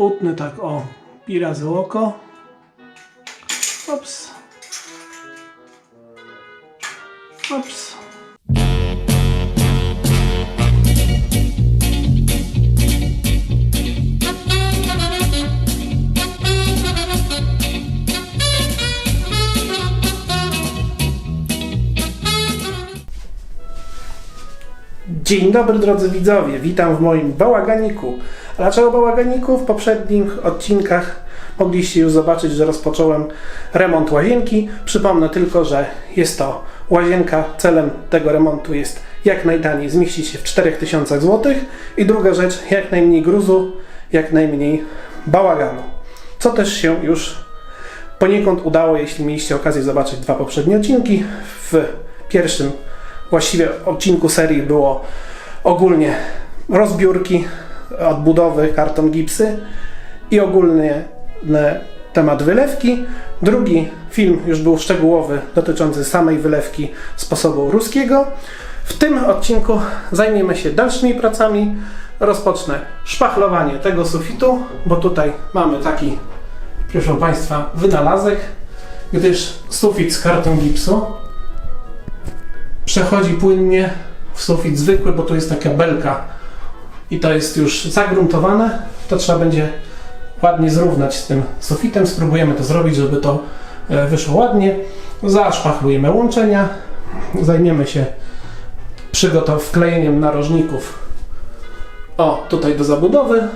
Utnę tak o pi razy oko. Ops. Ops. Dzień dobry drodzy widzowie, witam w moim bałaganiku. A dlaczego bałaganiku? W poprzednich odcinkach mogliście już zobaczyć, że rozpocząłem remont łazienki. Przypomnę tylko, że jest to łazienka, celem tego remontu jest jak najtaniej zmieścić się w 4000 zł i druga rzecz, jak najmniej gruzu, jak najmniej bałaganu. Co też się już poniekąd udało, jeśli mieliście okazję zobaczyć dwa poprzednie odcinki. W pierwszym właściwie odcinku serii było ogólnie rozbiórki, odbudowy, karton gipsy i ogólnie temat wylewki. Drugi film już był szczegółowy dotyczący samej wylewki sposobu ruskiego. W tym odcinku zajmiemy się dalszymi pracami. Rozpocznę szpachlowanie tego sufitu, bo tutaj mamy taki, proszę Państwa, wynalazek, gdyż sufit z karton gipsu przechodzi płynnie w sufit zwykły, bo tu jest taka belka i to jest już zagruntowane, to trzeba będzie ładnie zrównać z tym sufitem. Spróbujemy to zrobić, żeby to e, wyszło ładnie. Zaszpachlujemy łączenia, zajmiemy się wklejeniem narożników o, tutaj do zabudowy,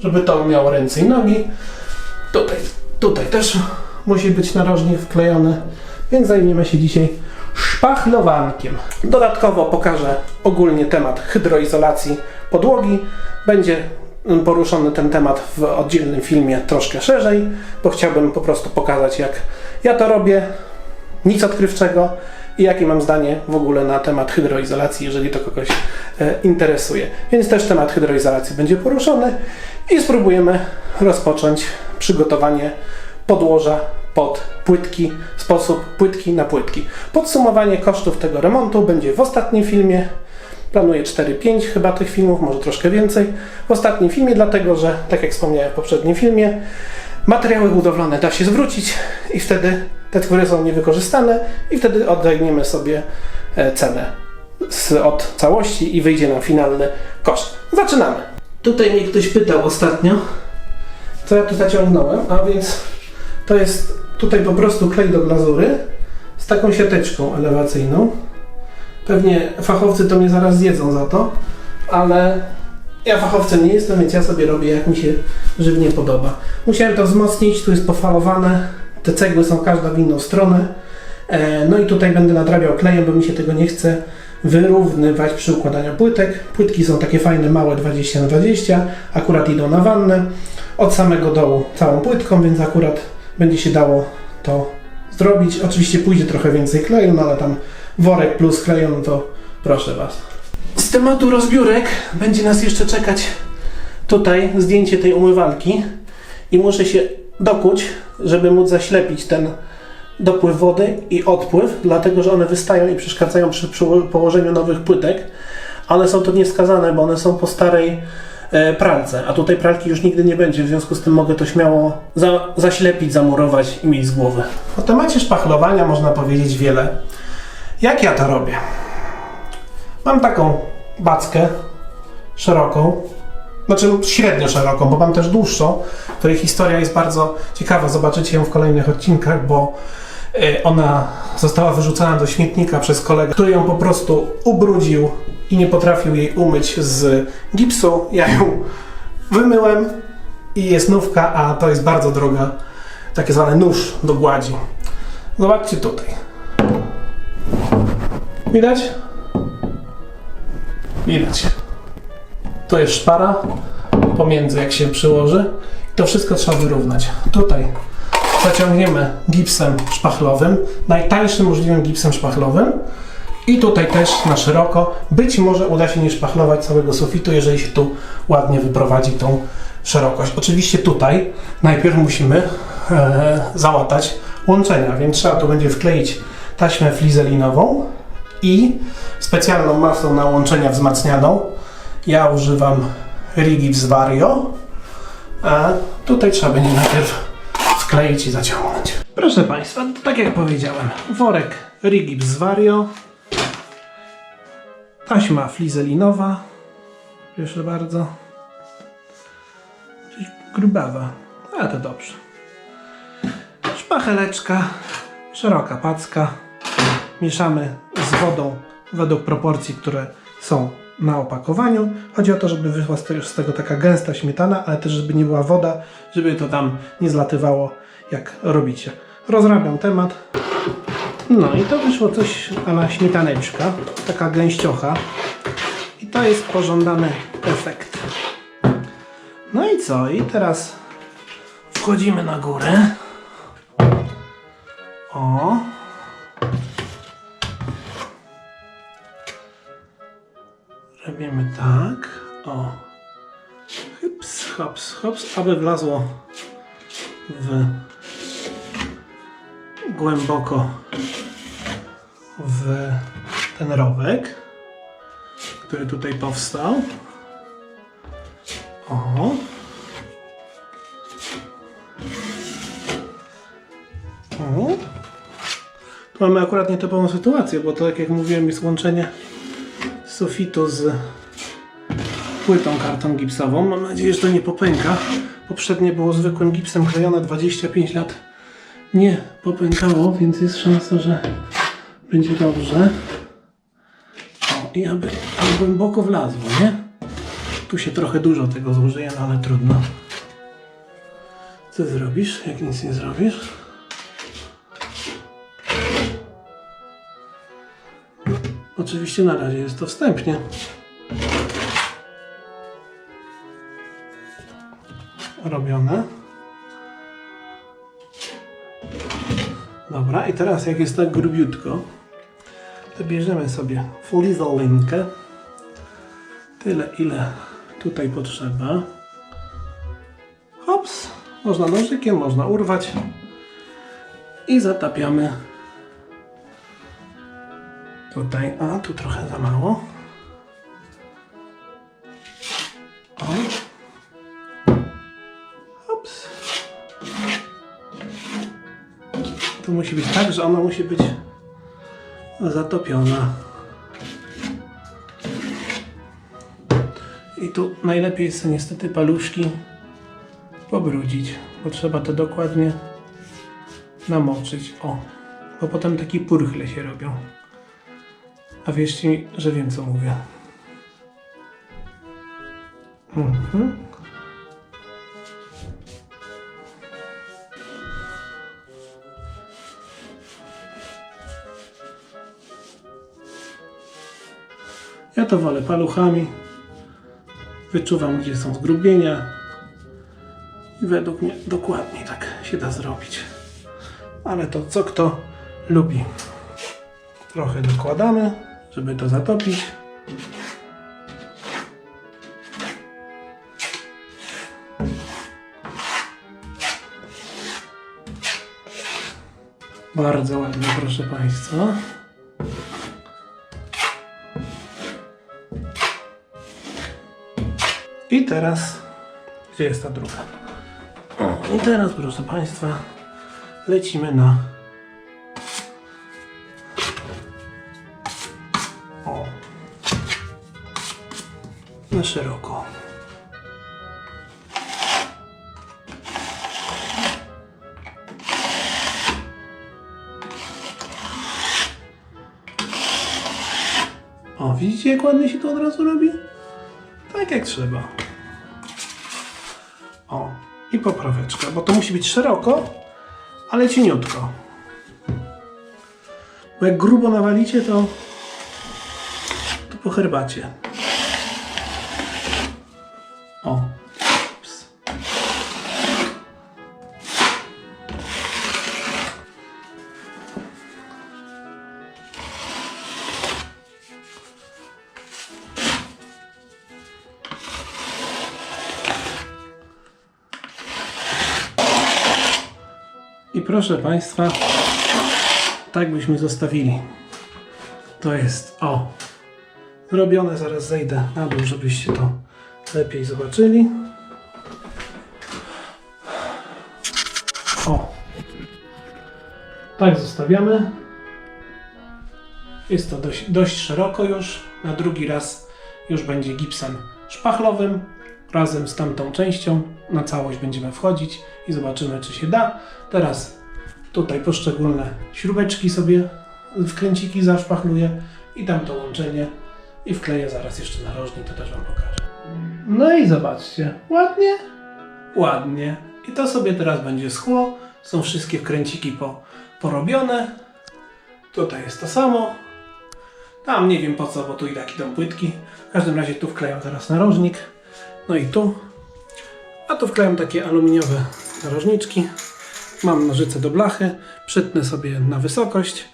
żeby to miało ręce i nogi. Tutaj, tutaj też musi być narożnik wklejony, więc zajmiemy się dzisiaj szpachlowankiem. Dodatkowo pokażę ogólnie temat hydroizolacji podłogi. Będzie poruszony ten temat w oddzielnym filmie troszkę szerzej, bo chciałbym po prostu pokazać, jak ja to robię, nic odkrywczego i jakie mam zdanie w ogóle na temat hydroizolacji, jeżeli to kogoś e, interesuje. Więc też temat hydroizolacji będzie poruszony i spróbujemy rozpocząć przygotowanie podłoża pod płytki, sposób płytki na płytki. Podsumowanie kosztów tego remontu będzie w ostatnim filmie. Planuję 4-5 chyba tych filmów, może troszkę więcej. W ostatnim filmie, dlatego że, tak jak wspomniałem w poprzednim filmie, materiały budowlane da się zwrócić i wtedy te, które są niewykorzystane i wtedy odejmiemy sobie e, cenę z, od całości i wyjdzie nam finalny koszt. Zaczynamy. Tutaj mnie ktoś pytał ostatnio, co ja tu zaciągnąłem, a więc to jest tutaj po prostu klej do glazury z taką siateczką elewacyjną. Pewnie fachowcy to mnie zaraz zjedzą za to, ale ja fachowcem nie jestem, więc ja sobie robię jak mi się żywnie podoba. Musiałem to wzmocnić, tu jest pofalowane, te cegły są każda w inną stronę. E, No i tutaj będę nadrabiał klejem, bo mi się tego nie chce wyrównywać przy układaniu płytek. Płytki są takie fajne, małe 20 na 20 akurat idą na wannę. Od samego dołu całą płytką, więc akurat będzie się dało to zrobić. Oczywiście pójdzie trochę więcej kleju, no ale tam worek plus kleju, no to proszę Was. Z tematu rozbiórek będzie nas jeszcze czekać tutaj zdjęcie tej umywalki i muszę się dokuć, żeby móc zaślepić ten dopływ wody i odpływ, dlatego że one wystają i przeszkadzają przy położeniu nowych płytek. One są to niewskazane, bo one są po starej e, pralce, a tutaj pralki już nigdy nie będzie, w związku z tym mogę to śmiało za, zaślepić, zamurować i mieć z głowy. O temacie szpachlowania można powiedzieć wiele. Jak ja to robię? Mam taką backę szeroką, znaczy średnio szeroką, bo mam też dłuższą, której historia jest bardzo ciekawa. Zobaczycie ją w kolejnych odcinkach, bo y, ona została wyrzucona do śmietnika przez kolegę, który ją po prostu ubrudził i nie potrafił jej umyć z gipsu. Ja ją wymyłem i jest nówka, a to jest bardzo droga, takie zwany nóż do gładzi. Zobaczcie tutaj. Widać? Widać. To jest szpara pomiędzy, jak się przyłoży. To wszystko trzeba wyrównać. Tutaj zaciągniemy gipsem szpachlowym, najtańszym możliwym gipsem szpachlowym. I tutaj też na szeroko. Być może uda się nie szpachlować całego sufitu, jeżeli się tu ładnie wyprowadzi tą szerokość. Oczywiście tutaj najpierw musimy e, załatać łączenia, więc trzeba tu będzie wkleić taśmę flizelinową i specjalną masą na łączenia wzmacnianą. Ja używam Rigid z Vario. A tutaj trzeba będzie najpierw wkleić i zaciągnąć. Proszę Państwa, tak jak powiedziałem, worek Rigip z Vario, taśma flizelinowa, proszę bardzo, grubawa, ale to dobrze. Szpacheleczka, szeroka packa, mieszamy z wodą według proporcji, które są na opakowaniu. Chodzi o to, żeby wyszła z tego, taka gęsta śmietana, ale też żeby nie była woda, żeby to tam nie zlatywało jak robicie. Rozrabiam temat. No i to wyszło coś na śmietaneczka, taka gęściocha. I to jest pożądany efekt. No i co? I teraz wchodzimy na górę. O. hops, aby wlazło w głęboko w ten rowek, który tutaj powstał. O. O. Tu mamy akurat nietypową sytuację, bo to tak jak mówiłem jest łączenie sufitu z płytą kartą gipsową. Mam nadzieję, że to nie popęka. Poprzednie było zwykłym gipsem klejone 25 lat. Nie popękało, więc jest szansa, że będzie dobrze. O, i aby głęboko wlazło, nie? Tu się trochę dużo tego zużyje, no ale trudno. Co zrobisz, jak nic nie zrobisz? Oczywiście na razie jest to wstępnie. Robione. Dobra, i teraz jak jest tak grubiutko, to bierzemy sobie flizolinkę. Tyle, ile tutaj potrzeba. Hops, można nożykiem, można urwać i zatapiamy Tutaj, a tu trochę za mało. Musi być tak, że ona musi być zatopiona. I tu najlepiej jest niestety paluszki pobrudzić, bo trzeba to dokładnie namoczyć. O, bo potem takie purchle się robią. A wierzcie że wiem co mówię. Mhm. To wolę paluchami. Wyczuwam, gdzie są zgrubienia. I według mnie dokładnie tak się da zrobić. Ale to co kto lubi. Trochę dokładamy, żeby to zatopić. Bardzo ładnie, proszę Państwa. I teraz, gdzie jest ta druga? O, i teraz, proszę Państwa, lecimy na O. Na szeroko. O, widzicie jak ładnie się to od razu robi? Tak jak trzeba. I popraweczka, bo to musi być szeroko, ale cieniutko. Bo jak grubo nawalicie, to to po herbacie. Proszę Państwa, tak byśmy zostawili. To jest, o, robione. Zaraz zejdę na dół, żebyście to lepiej zobaczyli. O. Tak zostawiamy. Jest to dość, dość szeroko już. Na drugi raz już będzie gipsem szpachlowym razem z tamtą częścią. Na całość będziemy wchodzić i zobaczymy, czy się da. Teraz tutaj poszczególne śrubeczki sobie wkręciki zaszpachluję i tam to łączenie i wkleję zaraz jeszcze narożnik, to też Wam pokażę. No i zobaczcie, ładnie? Ładnie. I to sobie teraz będzie schło. Są wszystkie wkręciki po, porobione. Tutaj jest to samo. Tam nie wiem po co, bo tu i tak idą płytki. W każdym razie tu wklejam teraz narożnik. No i tu. A tu wklejam takie aluminiowe narożniczki. Mam nożyce do blachy. Przytnę sobie na wysokość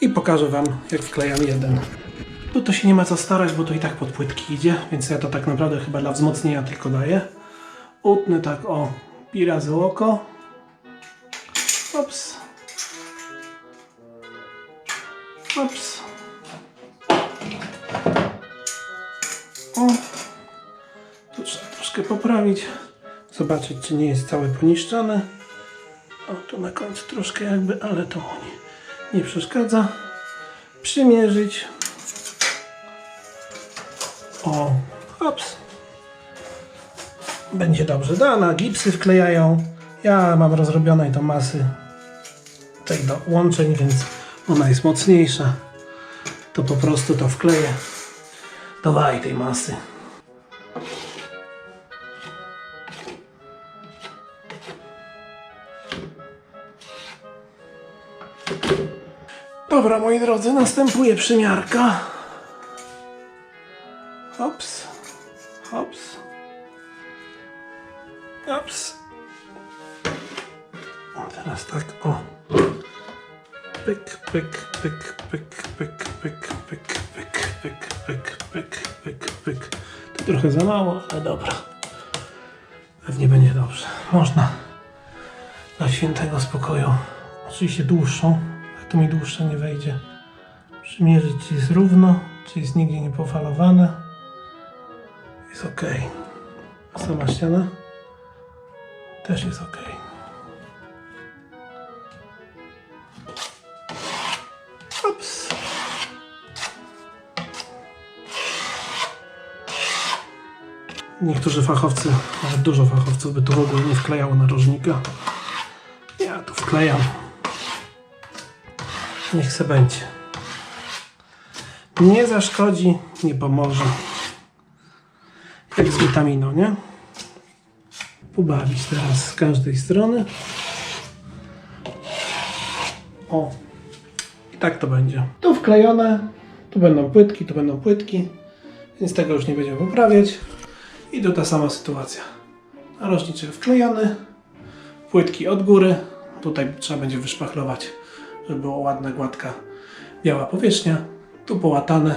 i pokażę Wam, jak wklejam jeden. Tu to się nie ma co starać, bo to i tak pod płytki idzie, więc ja to tak naprawdę chyba dla wzmocnienia tylko daję. Utnę tak o pi razy oko. Ops. Ops. O. Tu trzeba troszkę poprawić. Zobaczyć, czy nie jest całe poniszczone. O, tu na końcu troszkę jakby, ale to nie, nie przeszkadza. Przymierzyć. O, hops. Będzie dobrze. Dana, gipsy wklejają. Ja mam rozrobionej to masy tej do łączeń, więc ona jest mocniejsza. To po prostu to wkleję. Dawaj tej masy. Dobra, moi drodzy, następuje przymiarka. Hops, hops, hops. Teraz tak, o. Pyk, pyk, pyk, pyk, pyk, pyk, pyk, pyk, pyk, pyk, pyk, pyk, pyk. To trochę za mało, ale dobra. Pewnie będzie dobrze. Można dla świętego spokoju. Oczywiście dłuższą, to mi dłuższe nie wejdzie. Przymierzyć, czy jest równo, czy jest nigdzie niepofalowane. Jest ok. Sama ściana też jest ok. Ups. Niektórzy fachowcy, nawet dużo fachowców by tu w ogóle nie wklejało narożnika. Ja tu wklejam. Niech se będzie. Nie zaszkodzi, nie pomoże. Jak z witaminą, nie? Pobawić teraz z każdej strony. O, i tak to będzie. Tu wklejone, tu będą płytki, tu będą płytki, więc tego już nie będziemy poprawiać. I tu ta sama sytuacja. Narożniczek wklejony, płytki od góry. Tutaj trzeba będzie wyszpachlować, żeby była ładna, gładka, biała powierzchnia. Tu połatane,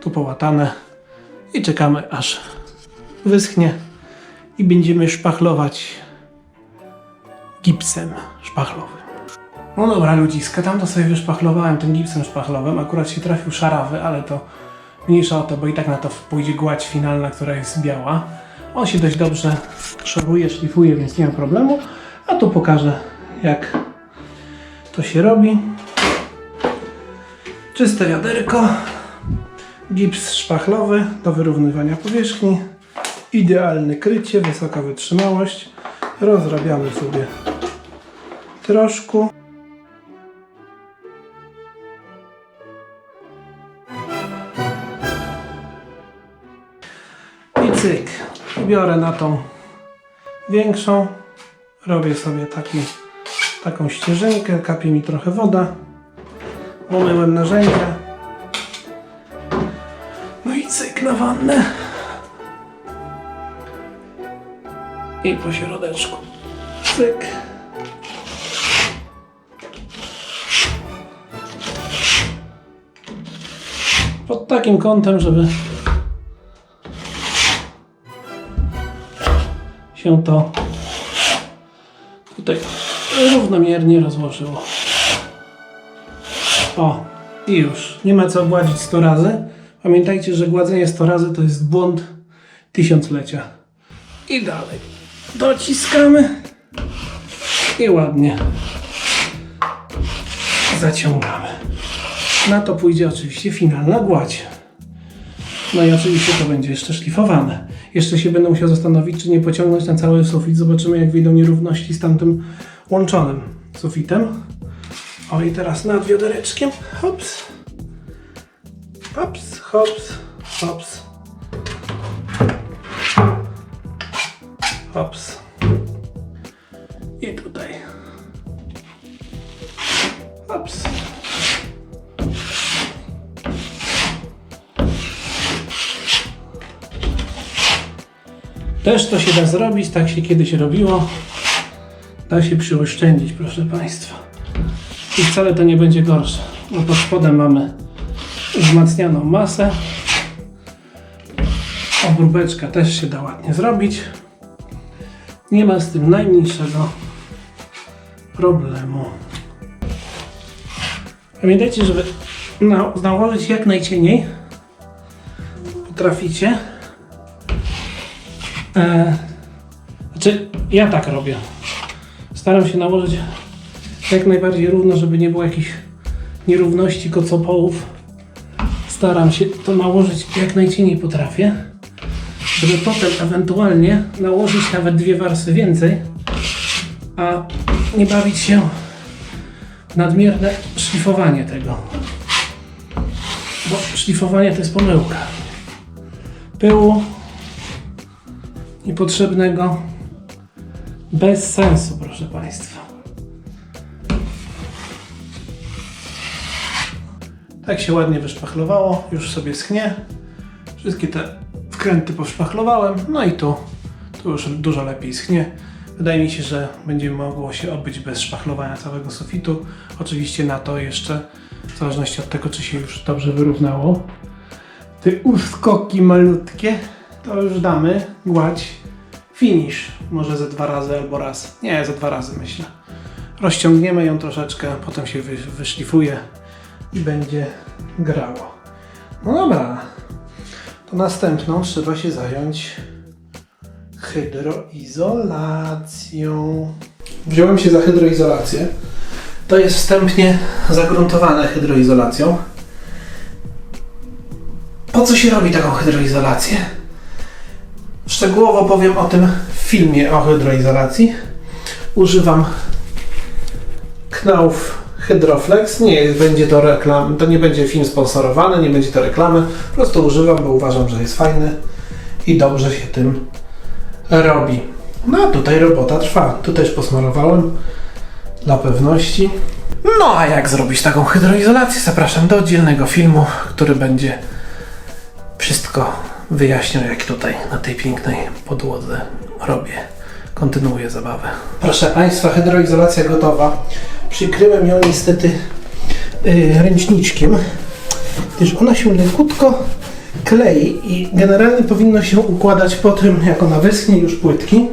tu połatane i czekamy aż wyschnie i będziemy szpachlować gipsem szpachlowym. No dobra ludziska, tam to sobie wyszpachlowałem tym gipsem szpachlowym, akurat się trafił szarawy, ale to mniejsza o to, bo i tak na to pójdzie gładź finalna, która jest biała. On się dość dobrze szoruje, szlifuje, więc nie ma problemu. A tu pokażę jak to się robi. Czyste wiaderko, gips szpachlowy do wyrównywania powierzchni, idealne krycie, wysoka wytrzymałość. Rozrabiamy sobie troszkę. I cyk. Biorę na tą większą. Robię sobie taki, taką ścieżynkę. Kapie mi trochę woda. Umyłem narzędzia. No i cyk na wannę. I po środeczku. Cyk. Pod takim kątem, żeby się to tutaj równomiernie rozłożyło. O, i już. Nie ma co gładzić 100 razy. Pamiętajcie, że gładzenie 100 razy to jest błąd tysiąclecia. I dalej. Dociskamy. i ładnie zaciągamy. Na to pójdzie oczywiście finalna gładź. No i oczywiście to będzie jeszcze szlifowane. Jeszcze się będę musiał zastanowić, czy nie pociągnąć na cały sufit. Zobaczymy, jak wyjdą nierówności z tamtym łączonym sufitem. O i teraz nad wiodereczkiem. Hops. Hops, hops, hops. Hops. I tutaj. Hops. Też to się da zrobić, tak się kiedyś robiło. Da się przyoszczędzić, proszę Państwa. I wcale to nie będzie gorsze. No pod spodem mamy wzmacnianą masę. Obróbeczka też się da ładnie zrobić. Nie ma z tym najmniejszego problemu. Pamiętajcie, żeby na, nałożyć jak najcieniej. Potraficie. E, znaczy, ja tak robię. Staram się nałożyć jak najbardziej równo, żeby nie było jakichś nierówności kocopołów. Staram się to nałożyć jak najcieniej potrafię, żeby potem ewentualnie nałożyć nawet dwie warstwy więcej, a nie bawić się nadmierne szlifowanie tego. Bo szlifowanie to jest pomyłka. Pyłu niepotrzebnego bez sensu, proszę Państwa. Tak się ładnie wyszpachlowało, już sobie schnie. Wszystkie te wkręty poszpachlowałem, no i tu, tu już dużo lepiej schnie. Wydaje mi się, że będzie mogło się obyć bez szpachlowania całego sufitu. Oczywiście na to jeszcze, w zależności od tego, czy się już dobrze wyrównało, te uskoki malutkie, to już damy gładź finish. Może ze dwa razy albo raz. Nie, ze dwa razy myślę. Rozciągniemy ją troszeczkę, potem się wy, wyszlifuje i będzie grało. No dobra, to następną trzeba się zająć hydroizolacją. Wziąłem się za hydroizolację. To jest wstępnie zagruntowane hydroizolacją. Po co się robi taką hydroizolację? Szczegółowo powiem o tym w filmie o hydroizolacji. Używam Knauf Hydroflex. Nie będzie to reklam, to nie będzie film sponsorowany, nie będzie to reklamy. Po prostu używam, bo uważam, że jest fajny i dobrze się tym robi. No a tutaj robota trwa. Tu też posmarowałem dla pewności. No a jak zrobić taką hydroizolację? Zapraszam do oddzielnego filmu, który będzie wszystko wyjaśniał, jak tutaj na tej pięknej podłodze robię. Kontynuuję zabawę. Proszę Państwa, hydroizolacja gotowa. Przykryłem ją niestety yy, ręczniczkiem, gdyż ona się lekutko klei i generalnie powinno się układać po tym, jak ona wyschnie już płytki.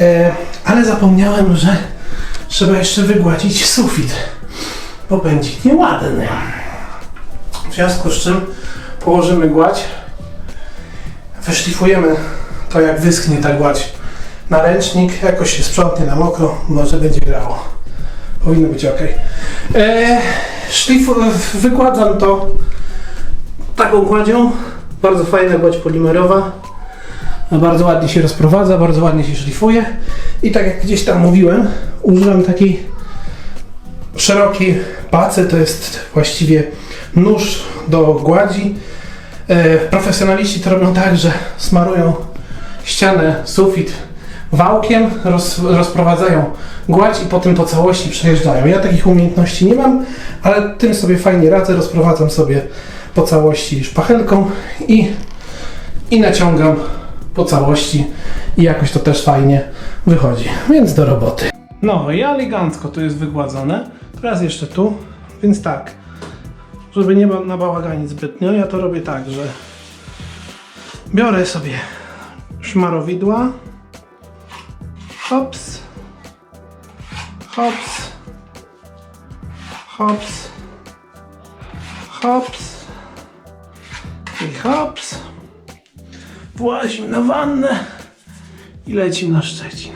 E, ale zapomniałem, że trzeba jeszcze wygładzić sufit, bo będzie nieładny. W związku z czym położymy gładź, wyszlifujemy to jak wyschnie ta gładź na ręcznik, jakoś się sprzątnie na mokro, może będzie grało. Powinno być ok. E, szlif, wykładam to taką gładzią, bardzo fajna gładź polimerowa, bardzo ładnie się rozprowadza, bardzo ładnie się szlifuje i tak jak gdzieś tam mówiłem, użyłem takiej szerokiej pacy, to jest właściwie nóż do gładzi. E, profesjonaliści to robią tak, że smarują ścianę, sufit wałkiem, roz, rozprowadzają gładź i potem po całości przejeżdżają. Ja takich umiejętności nie mam, ale tym sobie fajnie radzę, rozprowadzam sobie po całości szpachelką i, i naciągam po całości i jakoś to też fajnie wychodzi. Więc do roboty. No i elegancko to jest wygładzone. Teraz jeszcze tu, więc tak, żeby nie ba- nabałaganić zbytnio, ja to robię tak, że biorę sobie szmarowidła, hops, hops, hops, hops. I hops. Właźmy na wannę i lecimy na Szczecin.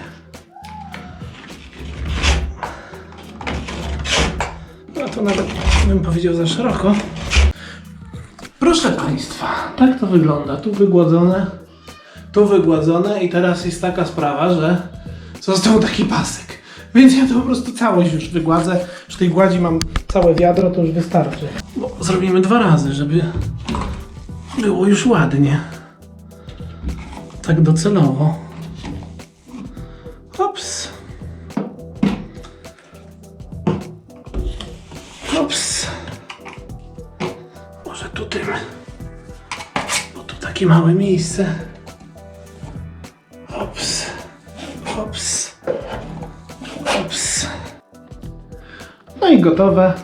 Bym powiedział za szeroko. Proszę Państwa, tak to wygląda. Tu wygładzone, tu wygładzone i teraz jest taka sprawa, że został taki pasek. Więc ja to po prostu całość już wygładzę. Przy tej gładzi mam całe wiadro, to już wystarczy. Bo zrobimy dwa razy, żeby było już ładnie. Tak docelowo. Hops. Może tu tym. Bo tu takie małe miejsce. Hops. Hops. Hops. No i gotowe.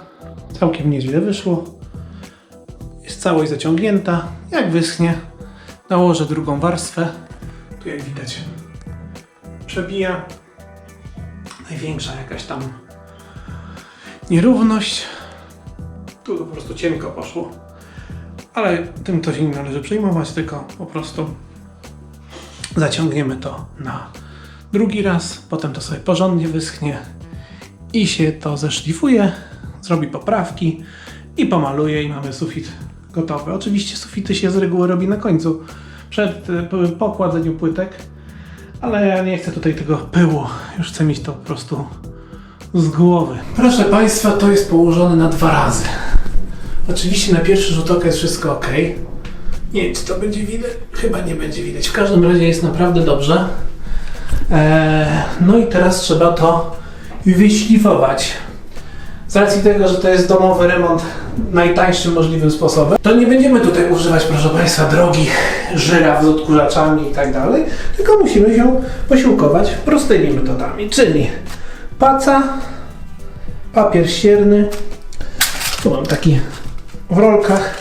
Całkiem nieźle wyszło. Jest całość zaciągnięta. Jak wyschnie, nałożę drugą warstwę. Tu jak widać przebija. Największa jakaś tam nierówność. Cienko poszło. Ale tym to się nie należy przejmować, tylko po prostu zaciągniemy to na drugi raz. Potem to sobie porządnie wyschnie i się to zeszlifuje, zrobi poprawki i pomaluje i mamy sufit gotowy. Oczywiście sufity się z reguły robi na końcu, przed e, po kładzeniu płytek, ale ja nie chcę tutaj tego pyłu. Już chcę mieć to po prostu z głowy. Proszę Państwa, to jest położone na dwa razy. Oczywiście na pierwszy rzut oka jest wszystko ok. Nie wiem, czy to będzie widać. Chyba nie będzie widać. W każdym razie jest naprawdę dobrze. Eee, no i teraz trzeba to wyślifować. Z racji tego, że to jest domowy remont najtańszym możliwym sposobem, to nie będziemy tutaj używać, proszę Państwa, drogich żyraf z odkurzaczami i tak dalej, tylko musimy się posiłkować prostymi metodami, czyli paca, papier ścierny, tu mam taki w rolkach,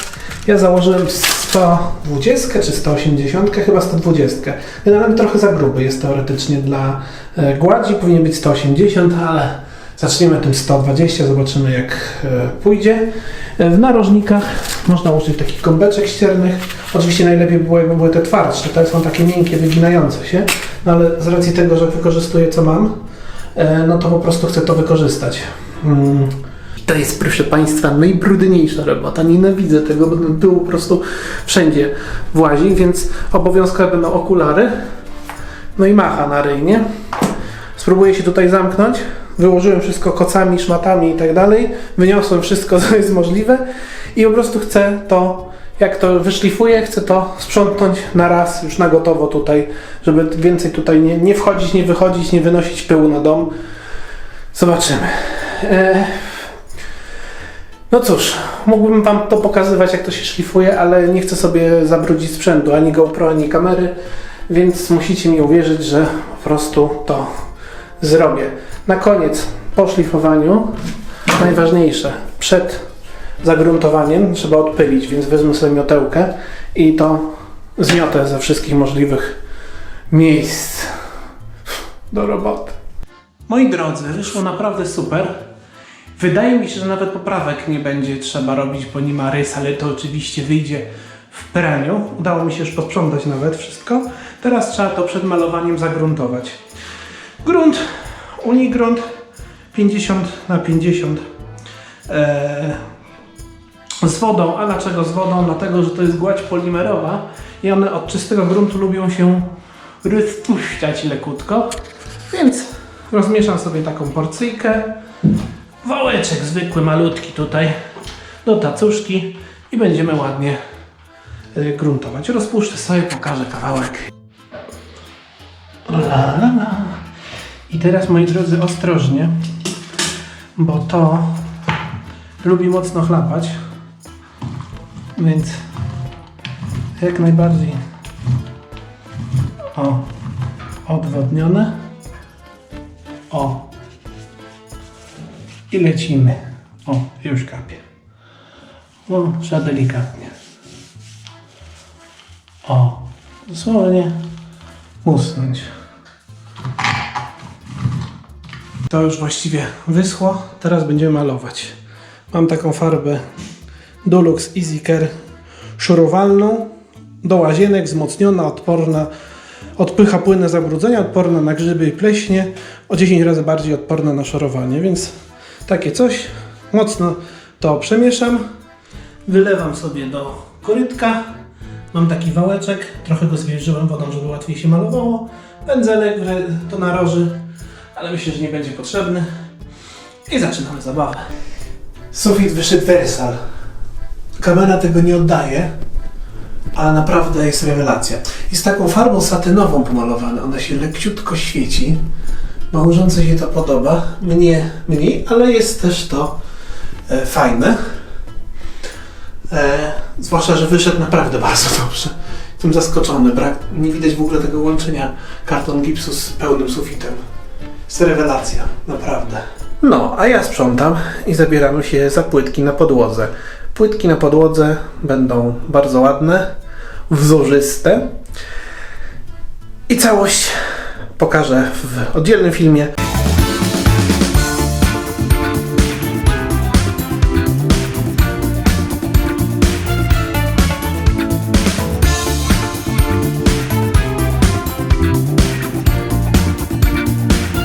ja założyłem 120 czy 180, chyba 120. Generalnie trochę za gruby jest teoretycznie dla e, gładzi, powinien być 180, ale zaczniemy tym 120, zobaczymy jak e, pójdzie. E, W narożnikach można użyć takich gąbeczek ściernych. Oczywiście najlepiej by było jakby były te twardsze, te są takie miękkie, wyginające się, no ale z racji tego, że wykorzystuję co mam, no to po prostu chcę to wykorzystać. Mm. To jest, proszę Państwa, najbrudniejsza robota. Nienawidzę tego, bo ten po prostu wszędzie włazi, więc obowiązkowe będą okulary. No i macha na ryj, nie? Spróbuję się tutaj zamknąć. Wyłożyłem wszystko kocami, szmatami i tak dalej. Wyniosłem wszystko, co jest możliwe i po prostu chcę to, jak to wyszlifuję, chcę to sprzątnąć na raz, już na gotowo tutaj, żeby więcej tutaj nie, nie wchodzić, nie wychodzić, nie wynosić pyłu na dom. Zobaczymy. E, no cóż, mógłbym Wam to pokazywać, jak to się szlifuje, ale nie chcę sobie zabrudzić sprzętu, ani GoPro, ani kamery, więc musicie mi uwierzyć, że po prostu to zrobię. Na koniec, po szlifowaniu, najważniejsze, przed zagruntowaniem trzeba odpylić, więc wezmę sobie miotełkę i to zmiotę ze wszystkich możliwych miejsc do roboty. Moi drodzy, wyszło naprawdę super. Wydaje mi się, że nawet poprawek nie będzie trzeba robić, bo nie ma rys, ale to oczywiście wyjdzie w praniu. Udało mi się już posprzątać nawet wszystko. Teraz trzeba to przed malowaniem zagruntować. Grunt, unigrunt 50 na 50 eee, z wodą. A dlaczego z wodą? Dlatego, że to jest gładź polimerowa i one od czystego gruntu lubią się rozpuszczać lekutko. Więc rozmieszam sobie taką porcyjkę. Wałeczek zwykły, malutki tutaj do tacuszki i będziemy ładnie y, gruntować. Rozpuszczę sobie, pokażę kawałek. La, la, la. I teraz, moi drodzy, ostrożnie, bo to lubi mocno chlapać, więc jak najbardziej o, odwodnione. O, i lecimy. O, już kapie. No, trzeba delikatnie. O, dosłownie musnąć. To już właściwie wyschło. Teraz będziemy malować. Mam taką farbę Dulux Easy Care szurowalną do łazienek, wzmocniona, odporna, odpycha płynne zabrudzenia, odporna na grzyby i pleśnie, o 10 razy bardziej odporna na szorowanie, więc takie coś Mocno to przemieszam. Wylewam sobie do korytka. Mam taki wałeczek, trochę go zwierzyłem wodą, żeby łatwiej się malowało. Pędzelek to naroży, ale myślę, że nie będzie potrzebny. I zaczynamy zabawę. Sufit wyszedł wersal. Kamera tego nie oddaje, ale naprawdę jest rewelacja. Jest taką farbą satynową pomalowana. Ona się lekciutko świeci. Małżonce się to podoba. Mnie mniej, ale jest też to e, fajne. E, zwłaszcza, że wyszedł naprawdę bardzo dobrze. Jestem zaskoczony. Brak, nie widać w ogóle tego łączenia karton gipsu z pełnym sufitem. Jest rewelacja, naprawdę. No, a ja sprzątam i zabieramy się za płytki na podłodze. Płytki na podłodze będą bardzo ładne, wzorzyste. I całość pokażę w oddzielnym filmie.